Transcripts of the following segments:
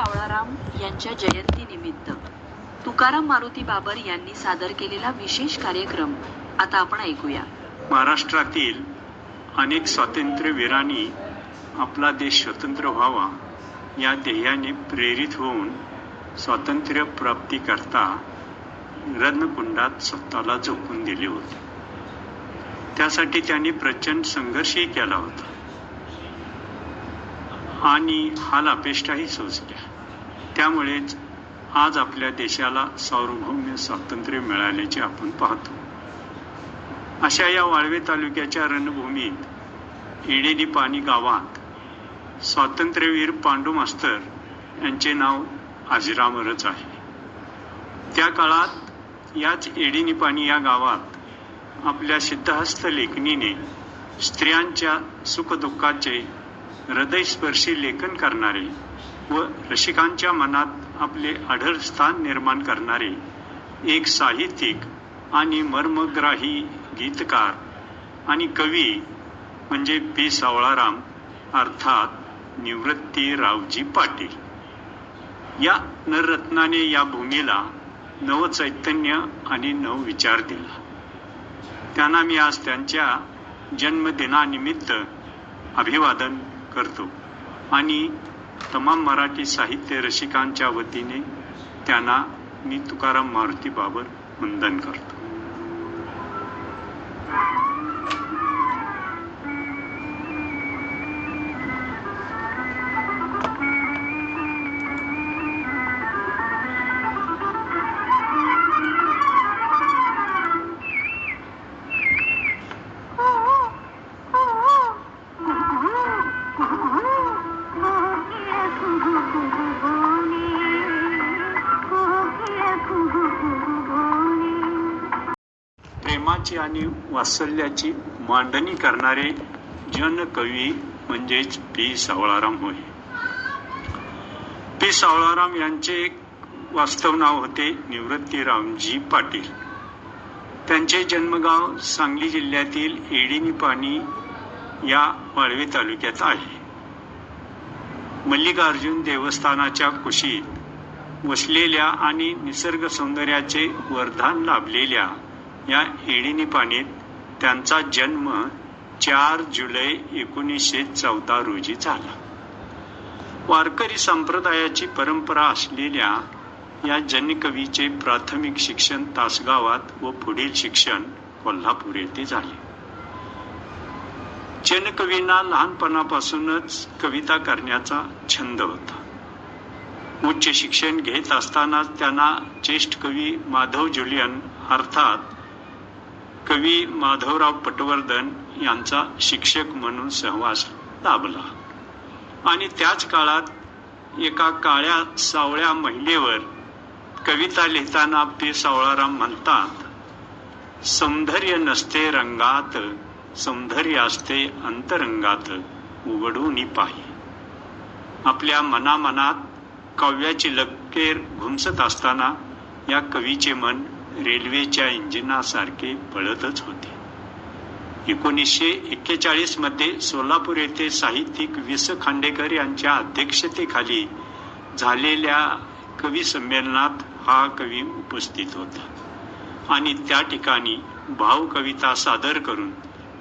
सावळाराम यांच्या जयंतीनिमित्त. तुकाराम मारुती बाबर यांनी सादर केलेला विशेष कार्यक्रम आता आपण ऐकूया. महाराष्ट्रातील अनेक स्वातंत्र्यवीरांनी आपला देश स्वतंत्र व्हावा या ध्येयाने प्रेरित होऊन स्वातंत्र्य प्राप्तीकरता रत्नकुंडात स्वतःला झोकून दिले होते. त्यासाठी त्यांनी प्रचंड संघर्षही केला होता. आणि हाल अपेष्टाही सोसल्या. त्यामुळेच आज आपल्या देशाला सार्वभौम्य स्वातंत्र्य मिळाल्याचे आपण पाहतो. अशा या वाळवे तालुक्याच्या रणभूमीत एडेली पाणी गावात स्वातंत्र्यवीर पांडू मास्तर यांचे नाव अजरामरच आहे. त्या काळात याच एडिनी पाणी या गावात आपल्या सिद्धहस्त लेखणीने स्त्रियांच्या सुखदुःखाचे हृदयस्पर्शी लेखन करणारे व रसिकांच्या मनात आपले आढळ स्थान निर्माण करणारे एक साहित्यिक आणि मर्मग्राही गीतकार आणि कवी म्हणजे पी. सावळाराम अर्थात निवृत्ती रावजी पाटील. या नररत्नाने या भूमीला नवचैतन्य आणि नवविचार दिला. त्यांना मी आज त्यांच्या जन्मदिनानिमित्त अभिवादन करतो आणि तमाम मराठी साहित्य रसिकांच्या वतीने त्यांना मी तुकाराम मारुती बाबर वंदन करतो. वात्सल्याची मांडणी करणारे जनकवी म्हणजेच पी सावळाराम होय. पी सावळाराम यांचे वास्तव नाव होते निवृत्तीरामजी पाटील. त्यांचे जन्मगाव सांगली जिल्ह्यातील एडिनी पाणी या वाळवे तालुक्यात आहे. मल्लिकार्जुन देवस्थानाच्या कुशीत वसलेल्या आणि निसर्ग सौंदर्याचे वरदान लाभलेल्या या एडिनी पाणीत त्यांचा जन्म चार जुलै एकोणीसशे चौदा रोजी झाला. वारकरी संप्रदायाची परंपरा असलेल्या या जनकवीचे प्राथमिक शिक्षण तासगावात व पुढील शिक्षण कोल्हापूर येथे झाले. जनकवींना लहानपणापासूनच कविता करण्याचा छंद होता. उच्च शिक्षण घेत असतानाच त्यांना ज्येष्ठ कवी माधव जुलियन अर्थात कवी माधवराव पटवर्धन यांचा शिक्षक म्हणून सहवास लाभला. आणि त्याच काळात एका काळ्या सावळ्या महिलेवर कविता लिहिताना पी सावळाराम म्हणतात सौंदर्य नसते रंगात सौंदर्य असते अंतरंगात उघडून पाही. आपल्या मनामनात काव्याची लकेर घुमसत असताना या कवीचे मन रेल्वेच्या इंजिनासारखे पळतच होते. एकोणीसशे एक्केचाळीसमध्ये सोलापूर येथे साहित्यिक वि स खांडेकर यांच्या अध्यक्षतेखाली झालेल्या कवी संमेलनात हा कवी उपस्थित होता. आणि त्या ठिकाणी भावकविता सादर करून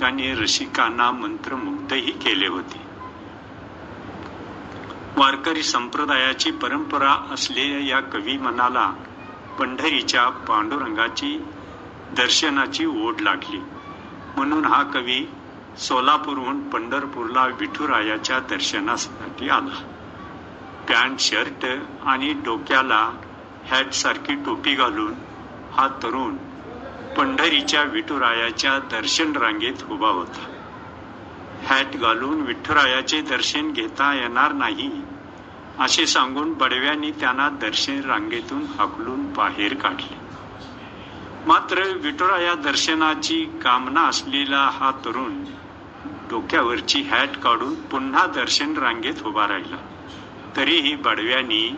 त्यांनी रसिकांना मंत्रमुग्धही केले होते. वारकरी संप्रदायाची परंपरा असलेल्या या कवी मनाला पंढरीच्या पांडुरंगाची दर्शनाची ओढ लागली. म्हणून हा कवी सोलापूरहून पंढरपूरला विठुरायाच्या दर्शनासाठी आला. पॅन्ट शर्ट आणि डोक्याला हॅटसारखी टोपी घालून हा तरुण पंढरीच्या विठुरायाच्या दर्शन रांगेत उभा होता. हॅट घालून विठुरायाचे दर्शन घेता येणार नाही. असे सांगून बडव्यांनी त्यांना दर्शन रांगेतून हाकलून बाहेर काढले. मात्र विठुराया दर्शनाची कामना असलेला हा तरुण डोक्यावरची हॅट काढून पुन्हा दर्शन रांगेत उभा राहिला. तरीही बडव्यांनी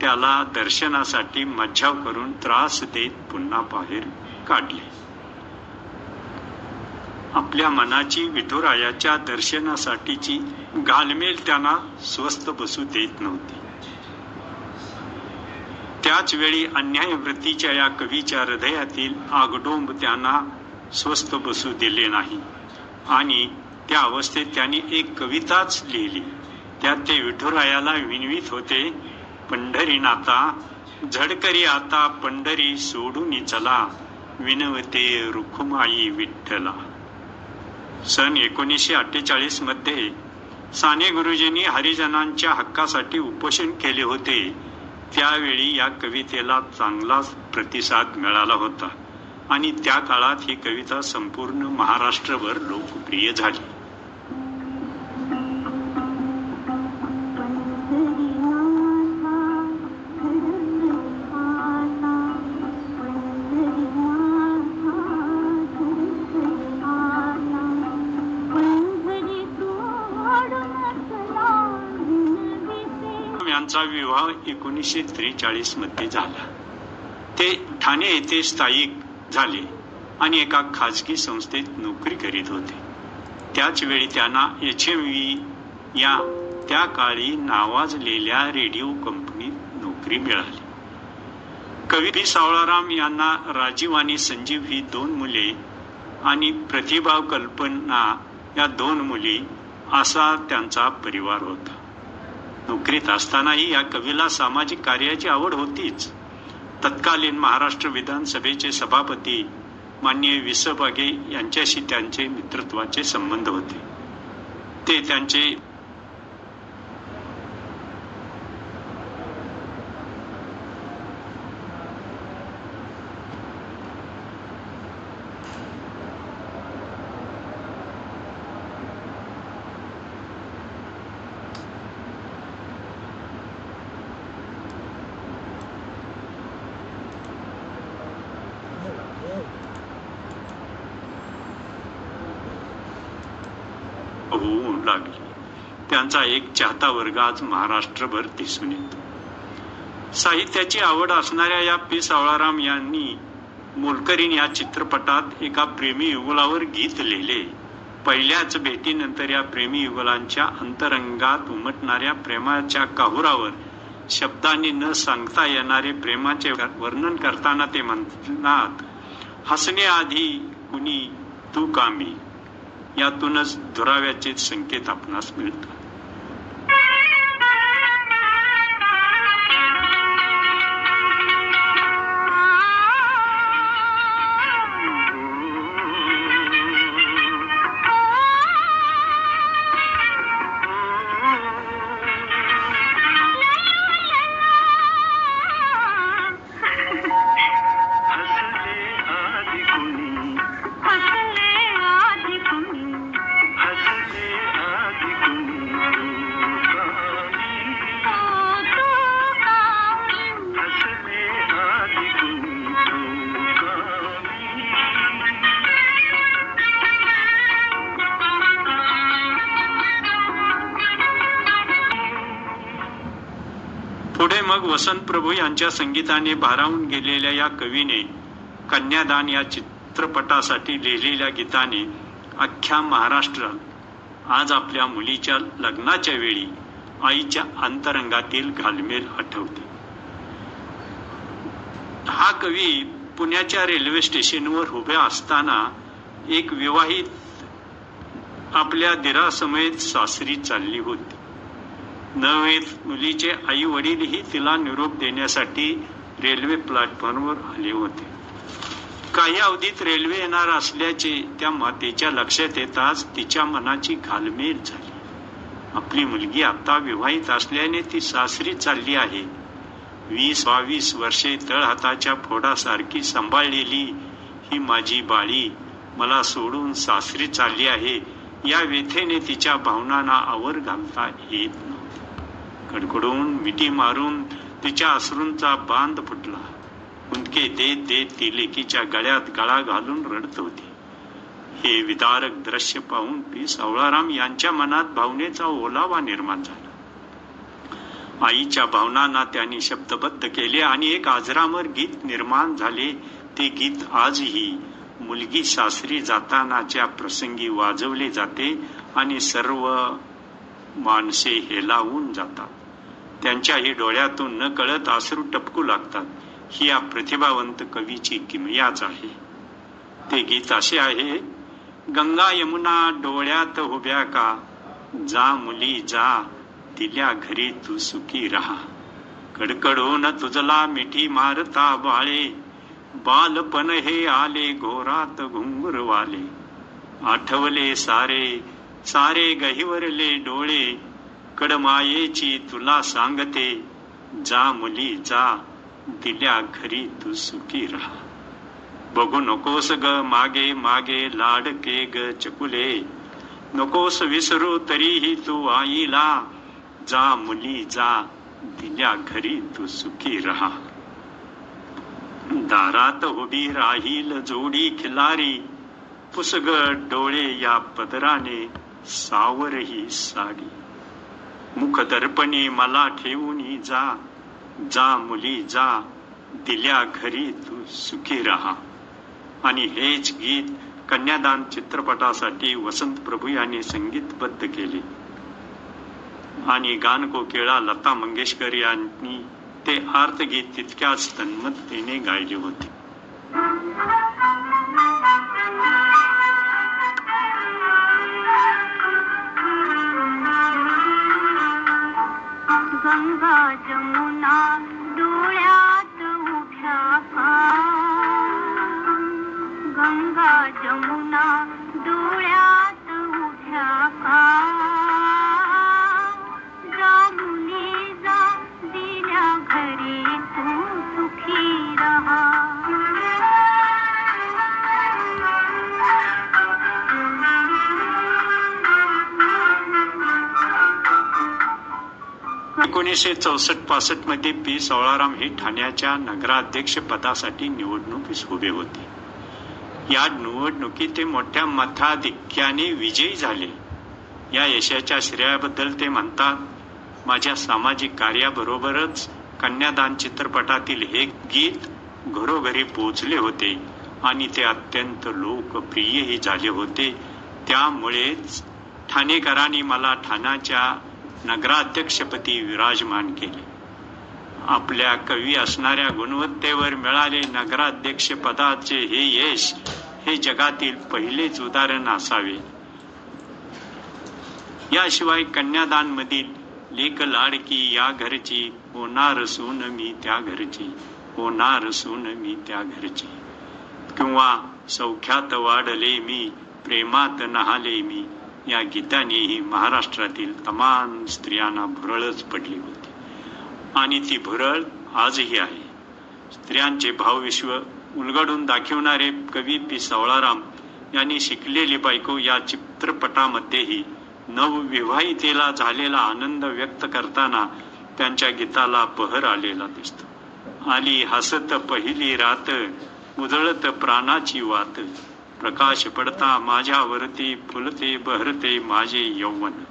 त्याला दर्शनासाठी मज्जाव करून त्रास देत पुन्हा बाहेर काढले. आपल्या मनाची विठुरायाच्या दर्शनासाठीची गालमेल त्यांना स्वस्त बसू देत नव्हती. त्याच वेळी अन्यायवृत्तीच्या या कवीच्या हृदयातील आगडोंब त्यांना स्वस्त बसू दिले नाही. आणि त्या अवस्थेत त्यांनी एक कविताच लिहिली. त्यात ते विठुरायाला विनवीत होते पंढरीनाथा झडकरी आता पंढरी सोडून चला विनवते रुखुमाई विठ्ठला. सन एकोणीसशे अठ्ठेचाळीसमध्ये साने गुरुजींनी हरिजनांच्या हक्कासाठी उपोषण केले होते. त्यावेळी या कवितेला चांगलाच प्रतिसाद मिळाला होता. आणि त्या काळात ही कविता संपूर्ण महाराष्ट्रभर लोकप्रिय झाली. यांचा विवाह एकोणीसशे त्रेचाळीसमध्ये झाला. ते ठाणे येथे स्थायिक झाले आणि एका खाजगी संस्थेत नोकरी करीत होते. त्याच वेळी त्यांना एच एम व्ही या त्या काळी नावाजलेल्या रेडिओ कंपनीत नोकरी मिळाली. कवी पी सावळाराम यांना राजीव आणि संजीव ही दोन मुले आणि प्रतिभा कल्पना या दोन मुली असा त्यांचा परिवार होता. नोकरीत असतानाही या कवीला सामाजिक कार्याची आवड होतीच. तत्कालीन महाराष्ट्र विधानसभेचे सभापती माननीय विसबागे यांच्याशी त्यांचे मित्रत्वाचे संबंध होते. ते त्यांचे होऊ लागली. त्यांचा एक चाहता वर्ग आज महाराष्ट्रभर दिसून येतो. साहित्याची आवड असणाऱ्या या पी सावळाराम यांनी मोलकरीण या चित्रपटात एका प्रेमी युगलावर गीत लिहिले. पहिल्याच भेटीनंतर या प्रेमी युगुलांच्या अंतरंगात उमटणाऱ्या प्रेमाच्या काहुरावर शब्दांनी न सांगता येणारे प्रेमाचे वर्णन करताना ते म्हणतात हसण्याआधी कुणी तू कामी? यातूनच दुराव्याचे संकेत आपणास मिळतात. वसंत प्रभू यांच्या संगीताने भारावून गेलेल्या या कवीने कन्यादान या चित्रपटासाठी लिहिलेल्या गीताने अख्ख्या महाराष्ट्रात आज आपल्या मुलीच्या लग्नाच्या वेळी आईच्या अंतरंगातील घालमेल आठवते. हा कवी पुण्याच्या रेल्वे स्टेशनवर उभ्या असताना एक विवाहित आपल्या दिरासमेत सासरी चालली होती. नव्हे मुलीचे आई वडीलही तिला निरोप देण्यासाठी रेल्वे प्लॅटफॉर्मवर आले होते. काही अवधीत रेल्वे येणार असल्याचे त्या मातेच्या लक्षात येताच तिच्या मनाची घालमेल झाली. आपली मुलगी आता विवाहित असल्याने ती सासरी चालली आहे. वीस बावीस वर्षे तळहाताच्या फोडासारखी सांभाळलेली ही माझी बाळी मला सोडून सासरी चालली आहे या व्यथेने तिच्या भावनांना आवर घालता येत नाही. कडकडून मिठी मारून तिच्या अश्रूंचा बांध फुटला. उंदके देत देत ती लेकीच्या गळ्यात गळा घालून रडत होती. हे विदारक दृश्य पाहून पी. सावळाराम यांच्या मनात भावनेचा ओलावा निर्माण झाला. आईच्या भावनांना त्यांनी शब्दबद्ध केले आणि एक आजरामर गीत निर्माण झाले. ते गीत आजही मुलगी सासरी जातानाच्या प्रसंगी वाजवले जाते आणि सर्व माणसे हेलावून जातात. त्यांच्याही डोळ्यातून न कळत आसरू टपकू लागतात. ही या प्रतिभावंत कवीची किमयाच आहे. ते गीत असे आहे गंगा यमुना डोळ्यात उभ्या का? जा मुली जा दिल्या घरी तू सुखी राहा. कडकडून तुझला मिठी मारता बाळे बालपण हे आले घोरात घुंगुरवाले. आठवले सारे सारे गहिवरले डोळे कडमायेची तुला सांगते. जा मुली जा. दिल्या घरी तू सुखी राहा. बघू नकोस ग मागे मागे लाडके ग चकुले. नकोस विसरू तरीही तू आईला. जा मुली जा. दिल्या घरी तू सुखी राहा. दारात उभी राहील जोडी खिलारी. पुसग डोळे या पदराने सावरही साडी. मुखदर्पणी मला ठेवून जा. जा मुली जा. दिल्या घरी तू सुखी राहा. आणि हेच गीत कन्यादान चित्रपटासाठी वसंत प्रभू यांनी संगीतबद्ध केले. आणि गान कोकिळा लता मंगेशकर यांनी ते आर्तगीत तितक्याच तन्मत्तेने गायले होते. गंगा जमुना डोळ्या एकोणीसशे चौसष्ट पासष्टमध्ये पी सोळाराम हे ठाण्याच्या नगराध्यक्ष पदासाठी निवडणुकीस उभे होते. या निवडणुकीत ते मोठ्या मताधिक्याने विजयी झाले. या यशाच्या श्रेयाबद्दल ते म्हणतात माझ्या सामाजिक कार्याबरोबरच कन्यादान चित्रपटातील हे गीत घरोघरी पोचले होते आणि ते अत्यंत लोकप्रियही झाले होते. त्यामुळेच ठाणेकरांनी मला ठाण्याच्या नगराध्यक्षपदी विराजमान केले. आपल्या कवी असणाऱ्या गुणवत्तेवर मिळाले नगराध्यक्ष पदाचे हे यश हे जगातील पहिलेच उदाहरण असावे. याशिवाय कन्यादान मधील लेख लाडकी या घरची होणार सून मी त्या घरची होणार सून मी त्या घरची. किंवा सौख्यात वाढले मी प्रेमात नहाले मी या गीतानेही महाराष्ट्रातील तमाम स्त्रियांना भुरळच पडली होती. आणि ती भुरळ आजही आहे. स्त्रियांचे भावविश्व उलगडून दाखवणारे कवी पी. सावळाराम यांनी शिकलेली बायको या चित्रपटामध्येही नवविवाहितेला झालेला आनंद व्यक्त करताना त्यांच्या गीताला बहर आलेला दिसतो. आली हसत पहिली रात उजळत प्राणाची वात. प्रकाश पडता माझ्यावरती फुलते बहरते माझे यौवन.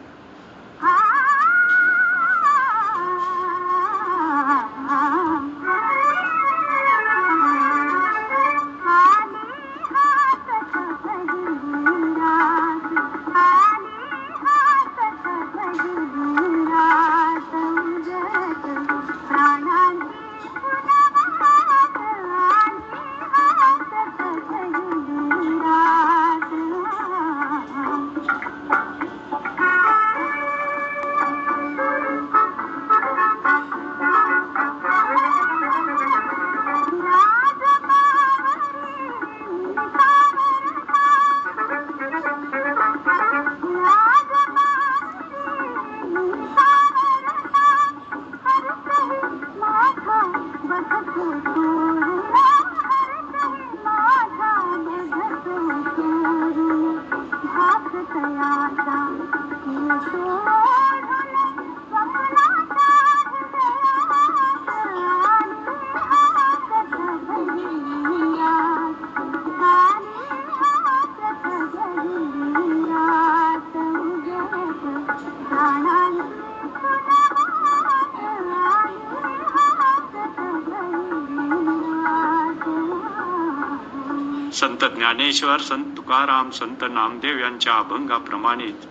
संत ज्ञानेश्वर संत तुकाराम संत नामदेव यांच्या अभंगाप्रमाणेच.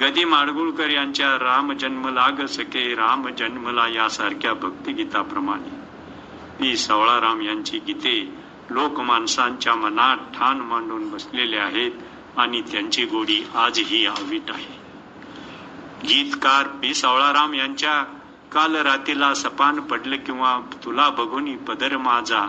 गदी माडगुळकर यांच्या राम जन्म लाग सके राम जन्मला यासारख्या भक्तिगीताप्रमाणे. पी. सवळाराम यांची गीते लोक माणसांच्या मनात ठाण मांडून बसलेले आहेत आणि त्यांची गोडी आजही आवीट आहे. गीतकार पी. सावळाराम यांच्या काल रातीला सपान पडलं किंवा तुला बघून पदर माझा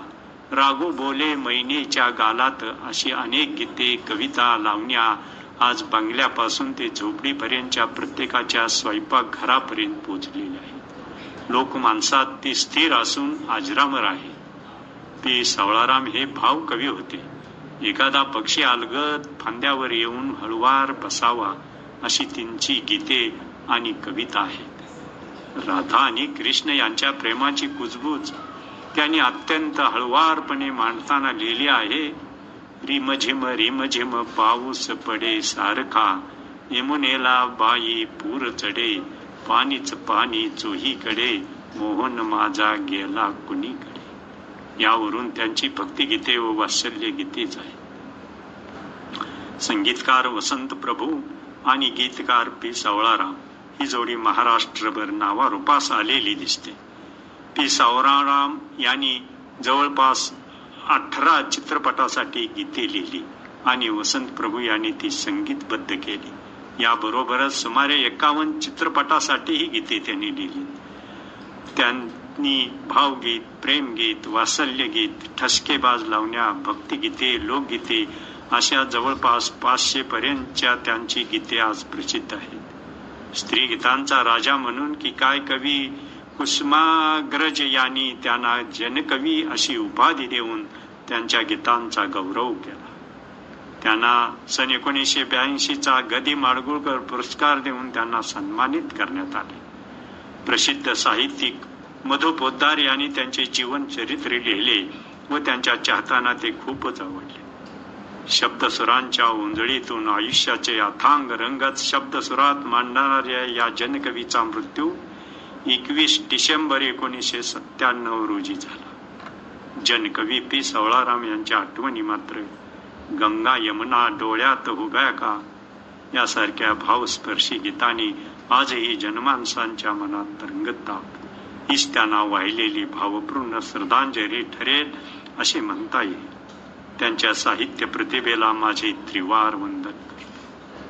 रागो बोले मैनेच्या गालात अशी अनेक गीते कविता लावण्या. आज बंगल्यापासून ते झोपडीपर्यंतच्या प्रत्येकाच्या स्वयंपाकघरापर्यंत पोचलेली आहेत लोकमानसात ती स्थिर असून आजरामर आहे. पी सावळाराम हे भाव कवी होते. एखादा पक्षी अलगद फांद्यावर येऊन हळुवार बसावा अशी त्यांची गीते आणि कविता आहेत. राधा आणि कृष्ण यांच्या प्रेमाची कुजबूज त्यांनी अत्यंत हळुवारपणे मांडताना लिहिली आहे रिमझिम रिमझिम पाऊस पडे सारखा यमुनेला बाई पूर चढे पाणीच पाणी चोहीकडे मोहन माझा गेला कुणीकडे. यावरून त्यांची भक्तिगीते व वात्सल्य गीतेच आहे. संगीतकार वसंत प्रभू आणि गीतकार पी सावळाराम ही जोडी महाराष्ट्रभर नावारूपास आलेली दिसते. पी सावराराम यांनी जवळपास अठरा चित्रपटासाठी गीते लिहिली आणि वसंत प्रभू यांनी ती संगीतबद्ध केली. याबरोबरच सुमारे एकावन्न चित्रपटासाठीही गीते त्यांनी लिहिली. त्यांनी भावगीत प्रेमगीत वात्सल्यगीत ठसकेबाज लावण्या भक्तिगीते लोकगीते अशा जवळपास पाचशे पर्यंतच्या त्यांची गीते आज प्रसिद्ध आहेत. स्त्रीगीतांचा राजा म्हणून की काय कवी कुसुमाग्रज यांनी त्यांना जनकवी अशी उपाधी देऊन त्यांच्या गीतांचा गौरव केला. त्यांना सन एकोणीसशे ब्याऐंशीचा गदी माडगुळकर पुरस्कार देऊन त्यांना सन्मानित करण्यात आले. प्रसिद्ध साहित्यिक मधु पोद्दार यांनी त्यांचे जीवन चरित्र लिहिले व त्यांच्या चाहताना ते खूपच आवडले. शब्दसुरांच्या उंजळीतून आयुष्याचे अथांग रंगत शब्दसुरात मांडणाऱ्या या जनकवीचा मृत्यू एकवीस डिसेंबर एकोणीसशे सत्त्याण्णव रोजी झाला. जनकवी पी. सवळाराम यांच्या आठवणी मात्र गंगा यमुना डोळ्यात उभ्या का? यासारख्या भावस्पर्शी गीतांनी आजही जनमानसांच्या मनात तरंगतात हीच त्यांना वाहिलेली भावपूर्ण श्रद्धांजली ठरेल असे म्हणता येईल. त्यांच्या साहित्य प्रतिभेला माझे त्रिवार वंदन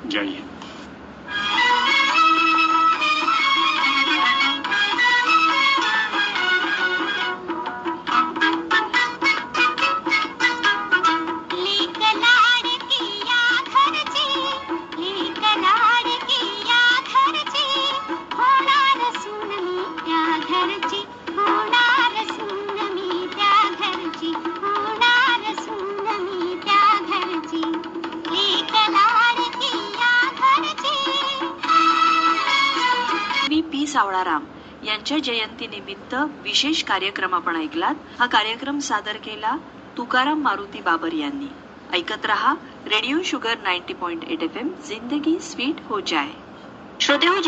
जय हिंद. त्यांच्या जयंतीनिमित्त विशेष कार्यक्रम आपण ऐकलात. हा कार्यक्रम सादर केला तुकाराम मारुती बाबर यांनी. ऐकत रहा radio sugar ninety point eight F M जिंदगी स्वीट हो जाय श्रोते हो